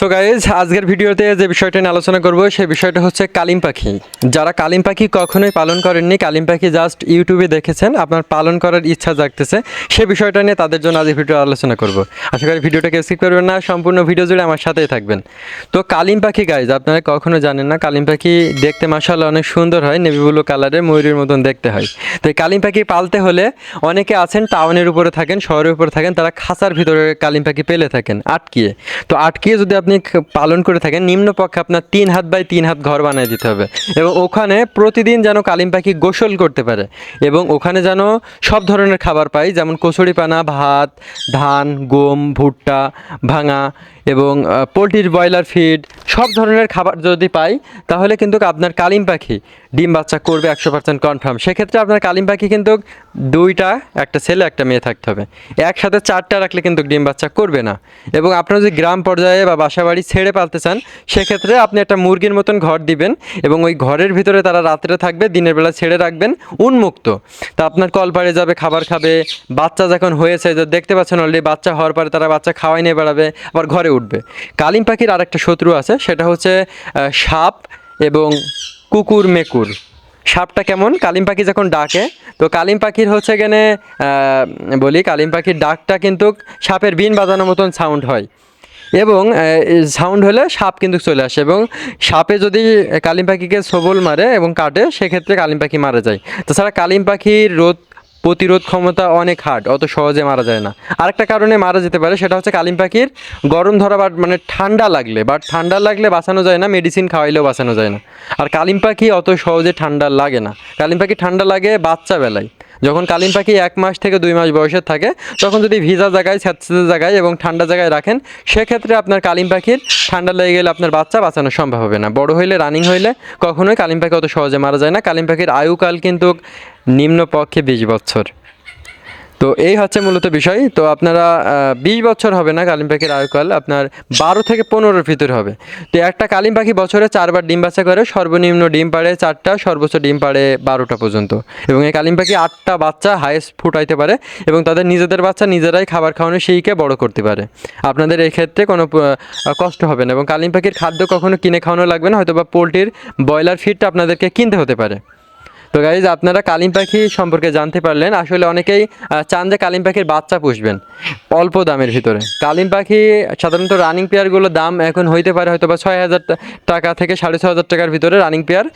So guys আজকের ভিডিওতে যে বিষয়টা নিয়ে আলোচনা করব, সেই বিষয়টা হচ্ছে কালিম পাখি। যারা কালিম পাখি কখনোই পালন করেননি, কালিম পাখি জাস্ট ইউটিউবে দেখেছেন, আপনার পালন করার ইচ্ছা জাগতেছে সেই বিষয়টা নিয়ে তাদের জন্য আজ ভিডিও আলোচনা করব। আশা করি ভিডিওটাকে স্কিপ করবেন না, সম্পূর্ণ ভিডিও জুড়ে আমার সাথেই থাকবেন। তো কালিম পাখি গাইজ আপনারা কখনো জানেন না, কালিম পাখি দেখতে মাসাল্লাহ অনেক সুন্দর হয় নেভি ব্লু কালারের, ময়ূরের মতন দেখতে হয়। তো এই কালিম পাখি পালতে হলে অনেকে আছেন, টাউনের উপরে থাকেন, শহরের উপরে থাকেন, তারা খাঁচার ভিতরে কালিম পাখি পেলে থাকেন, আটকিয়ে। তো আটকিয়ে যদি আপনি খ- পালন করে থাকেন নিম্নপক্ষে আপনার তিন হাত বাই তিন হাত ঘর বানিয়ে দিতে হবে। এবং ওখানে প্রতিদিন যেন কালিম পাখি গোসল করতে পারে। এবং ওখানে যেন সব ধরনের খাবার পাই, যেমন কচুরি পানা, ভাত, ধান, গম, ভুট্টা, ভাঙা এবং পোলট্রির ব্রয়লার ফিড, সব ধরনের খাবার যদি পাই, তাহলে কিন্তু আপনার কালিম পাখি ডিম বাচ্চা করবে একশো পার্সেন্ট কনফার্ম সেক্ষেত্রে আপনার কালিম পাখি কিন্তু দুইটা, একটা ছেলে, একটা মেয়ে থাকতে হবে। একসাথে চারটা রাখলে কিন্তু ডিম বাচ্চা করবে না। এবং আপনারা যদি গ্রাম পর্যায়ে বা বাসা বাড়ি ছেড়ে পালতে চান, সেক্ষেত্রে আপনি একটা মুরগির মতন ঘর দিবেন এবং ওই ঘরের ভিতরে তারা রাত্রে থাকবে, দিনের বেলা ছেড়ে রাখবেন, উন্মুক্ত। তা আপনার কলপাড়ে যাবে, খাবার খাবে, বাচ্চা যখন হয়েছে, যে দেখতে পাচ্ছেন অলরেডি বাচ্চা হওয়ার পরে তারা বাচ্চা খাওয়াই নিয়ে বেড়াবে, আবার ঘরে উঠবে। কালিম পাখির আরেকটা শত্রু আছে, সেটা হচ্ছে সাপ এবং কুকুর মেকুর। সাপটা কেমন? কালিম পাখি যখন ডাকে, তো কালিম পাখির হচ্ছে এখানে বলি কালিম পাখির ডাকটা কিন্তু সাপের বিন বাজানোর মতন সাউন্ড হয়। এবং সাউন্ড হলে সাপ কিন্তু চলে আসে এবং সাপে যদি কালিম পাখিকে সবল মারে এবং কাটে, সেক্ষেত্রে কালিম পাখি মারা যায়। তাছাড়া কালিম পাখির রোদ প্রতিরোধ ক্ষমতা অনেক হার্ড অত সহজে মারা যায় না। আরেকটা কারণে মারা যেতে পারে, সেটা হচ্ছে কালিম পাখির গরম ধরা বা মানে ঠান্ডা লাগলে বাট ঠান্ডা লাগলে বাঁচানো যায় না মেডিসিন খাওয়াইলেও বাঁচানো যায় না। আর কালিম পাখি অত সহজে ঠান্ডা লাগে না। কালিম পাখি ঠান্ডা লাগে বাচ্চা বেলায়। যখন কালিম পাখি এক মাস থেকে দুই মাস বয়সের থাকে, তখন যদি ভিজা জায়গায় স্যাঁতস্যাঁতে জায়গায় এবং ঠান্ডা জায়গায় রাখেন, সেক্ষেত্রে আপনার কালিম পাখির ঠান্ডা লেগে গেলে আপনার বাচ্চা বাঁচানো সম্ভব হবে না। বড় হইলে, রানিং হইলে কখনোই কালিম পাখি অত সহজে মারা যায় না। কালিম পাখির আয়ুকাল কিন্তু নিম্নপক্ষে বিশ বছর। তো এই হচ্ছে মূলত বিষয়। তো আপনারা বিশ বছর হবে না কালিম পাখির আয়ুকাল, আপনার বারো থেকে পনেরোর ভিতরে হবে। তো একটা কালিম পাখি বছরে চারবার ডিম বাচ্চা করে, সর্বনিম্ন ডিম পাড়ে চারটা, সর্বোচ্চ ডিম পাড়ে বারোটা পর্যন্ত। এবং এই কালিম পাখি আটটা বাচ্চা হাইয়েস্ট ফুটাইতে পারে এবং তাদের নিজেদের বাচ্চা নিজেরাই খাবার খাওয়ানো সেইকে বড় করতে পারে। আপনাদের এই ক্ষেত্রে কোনো কষ্ট হবে না এবং কালিম পাখির খাদ্য কখনো কিনে খাওয়ানো লাগবে না হয়তো বা পোলট্রির ব্রয়লার ফিডটা আপনাদেরকে কিনতে হতে পারে। তো গাইজ আপনারা কালিম পাখি সম্পর্কে জানতে পারলেন। আসলে অনেকেই চান যে কালিম পাখির বাচ্চা পুষবেন অল্প দামের ভিতরে। কালিম পাখি সাধারণত রানিং পেয়ারগুলোর দাম এখন হইতে পারে হয়তো বা ছয় হাজার টাকা থেকে সাড়ে ছয় হাজার টাকার ভিতরে রানিং পেয়ার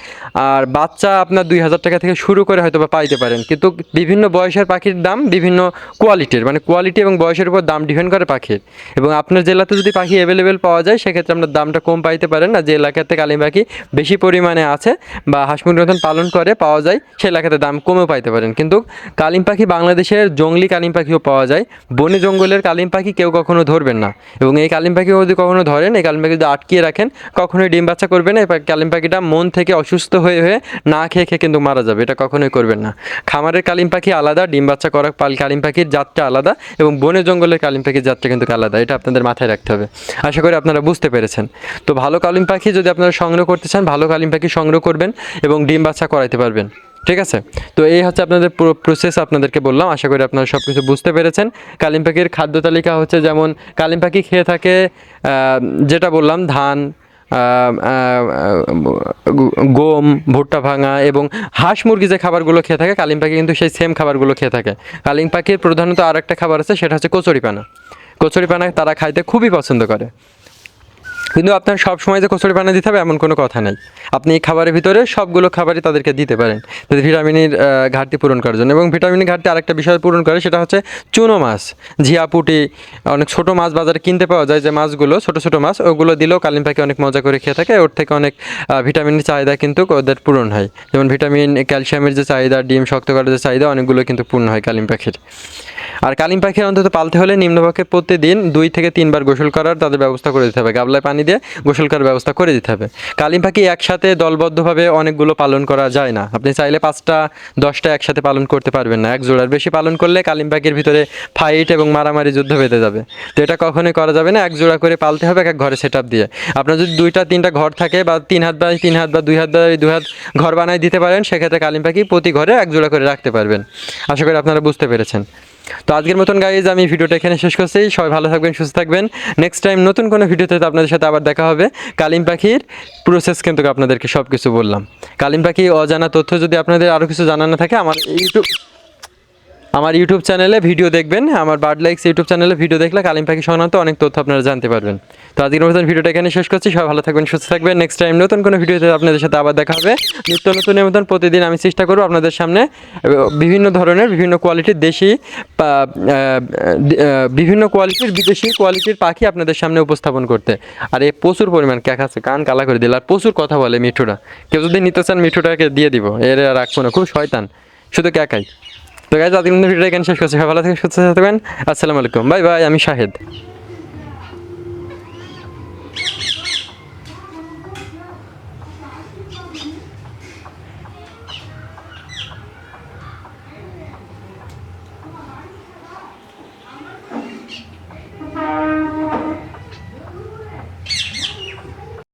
আর বাচ্চা আপনার দুই হাজার টাকা থেকে শুরু করে হয়তো বা পাইতে পারেন। কিন্তু বিভিন্ন বয়সের পাখির দাম বিভিন্ন কোয়ালিটির মানে কোয়ালিটি এবং বয়সের উপর দাম ডিপেন্ড করে পাখির। এবং আপনার জেলাতে যদি পাখি অ্যাভেলেবেল পাওয়া যায়, সেক্ষেত্রে আপনার দামটা কম পাইতে পারেন। আর যে এলাকাতে কালিম পাখি বেশি পরিমাণে আছে বা হাঁস পালন করে, পাওয়া যায়, সেই এলাকাতে দাম কমেও পাইতে পারেন। কিন্তু কালিম পাখি বাংলাদেশের জঙ্গলি কালিম পাখিও পাওয়া যায়। বনে জঙ্গলের কালিম পাখি কেউ কখনো ধরবেন না। এবং এই কালিম পাখি যদি কখনো ধরেন, এই কালিম পাখি যদি আটকিয়ে রাখেন, কখনোই ডিম বাচ্চা করবে না। কালিম পাখিটা মন থেকে অসুস্থ হয়ে হয়ে না খেয়ে খেয়ে কিন্তু মারা যাবে। এটা কখনোই করবেন না। খামারের কালিম পাখি আলাদা, ডিম বাচ্চা করা পাল কালিম পাখির জাতটা আলাদা এবং বনে জঙ্গলের কালিম পাখির জাতটা কিন্তু আলাদা। এটা আপনাদের মাথায় রাখতে হবে। আশা করি আপনারা বুঝতে পেরেছেন। তো ভালো কালিম পাখি যদি আপনারা সংগ্রহ করতে চান, ভালো কালিম পাখি সংগ্রহ করবেন এবং ডিম বাচ্চা করাইতে পারবেন। ঠিক আছে? তো এই হচ্ছে আপনাদের পুরো প্রসেস আপনাদেরকে বললাম। আশা করি আপনারা সব কিছু বুঝতে পেরেছেন। কালিম পাখির খাদ্য তালিকা হচ্ছে যেমন, কালিম পাখি খেয়ে থাকে যেটা বললাম, ধান গম, ভুট্টা ভাঙা এবং হাঁস মুরগি যে খাবারগুলো খেয়ে থাকে, কালিম পাখি কিন্তু সেই সেম খাবারগুলো খেয়ে থাকে। কালিম পাখির প্রধানত আর একটা খাবার আছে, সেটা হচ্ছে কচুরি পানা। কচুরি পানা তারা খাইতে খুবই পছন্দ করে। কিন্তু আপনার সব সময় যে কচুরি পানা দিতে হবে, এমন কোনো কথা নেই। আপনি এই খাবারের ভিতরে সবগুলো খাবারই তাদেরকে দিতে পারেন। ভিটামিনের ঘাটতি পূরণ করার জন্য এবং ভিটামিনের ঘাটতি আরেকটা বিষয় পূরণ করে সেটা হচ্ছে চুনো মাছ। ঝিয়া পুঁটি, অনেক ছোট মাছ বাজারে কিনতে পাওয়া যায় যে মাছগুলো, ছোট ছোট মাছ, ওগুলো দিলেও কালিম পাখি অনেক মজা করে খেয়ে থাকে, ওর থেকে অনেক ভিটামিনের চাহিদা কিন্তু ওদের পূরণ হয়। যেমন ভিটামিন, ক্যালসিয়ামের যে চাহিদা, ডিম শক্ত করার যে চাহিদা, অনেকগুলো কিন্তু পূর্ণ হয় কালিম পাখির। আর কালিম পাখির অন্তত পালতে হলে নিম্নপক্ষে প্রতিদিন দুই থেকে তিনবার গোসল করার তাদের ব্যবস্থা করে দিতে হবে। গাবলায় পানি দিয়ে গোসল করার ব্যবস্থা করে দিতে হবে। কালিম পাখি একসাথে দলবদ্ধভাবে অনেকগুলো পালন করা যায় না। আপনি চাইলে পাঁচটা, দশটা একসাথে পালন করতে পারবেন না। এক জোড়ার বেশি পালন করলে কালিম পাখির ভিতরে ফাইট এবং মারামারি যুদ্ধ বেঁধে যাবে। তো এটা কখনোই করা যাবে না। এক জোড়া করে পালতে হবে, এক এক ঘরে সেট দিয়ে। আপনার যদি দুইটা, তিনটা ঘর থাকে বা তিন হাত বাই তিন হাত বা দুই হাত বাই দুই হাত ঘর বানায় দিতে পারেন, সেক্ষেত্রে কালিম পাখি প্রতি ঘরে এক জোড়া করে রাখতে পারবেন। আশা করি আপনারা বুঝতে পেরেছেন। তো আজকের মতন গাইজ আমি ভিডিওটা এখানে শেষ করছি। সবাই ভালো থাকবেন, সুস্থ থাকবেন। নেক্সট টাইম নতুন কোনো ভিডিওতে আপনাদের সাথে আবার দেখা হবে। কালিম পাখির প্রসেস কিন্তু আপনাদেরকে সব কিছু বললাম। কালিম পাখি অজানা তথ্য যদি আপনাদের আরও কিছু জানা না থাকে, আমার ইউটিউব আমার ইউটিউব চ্যানেলে ভিডিও দেখবেন, আমার বার্ড লাইক্স ইউটিউব চ্যানেলে ভিডিও দেখলে কালিম পাখি সংক্রান্ত অনেক তথ্য আপনারা জানতে পারবেন। তো আজকের মতন ভিডিওটা এখানে শেষ করছি, সবাই ভালো থাকবেন, সুস্থ থাকবেন। নেক্সট টাইম নতুন কোনো ভিডিওতে আপনাদের সাথে আবার দেখা হবে। নিত্য নতুন মতন প্রতিদিন আমি চেষ্টা করব আপনাদের সামনে বিভিন্ন ধরনের, বিভিন্ন কোয়ালিটির দেশি বিভিন্ন কোয়ালিটির বিদেশি কোয়ালিটির পাখি আপনাদের সামনে উপস্থাপন করতে। আর এ প্রচুর পরিমাণ ক্যাক আছে, কান কালা করে দিল, আর প্রচুর কথা বলে মিঠুরা। কেউ যদি নিতে চান মিঠুটাকে দিয়ে দিব, এর রাখব না, খুব শয়তান। শুধু ক্যাকাই। তো গাইজ আজকের ভিডিওটা এখানে শেষ করছি। ভালো থেকে সুস্থ থাকবেন আসসালামু আলাইকুম। বাই বাই, আমি শাহেদ।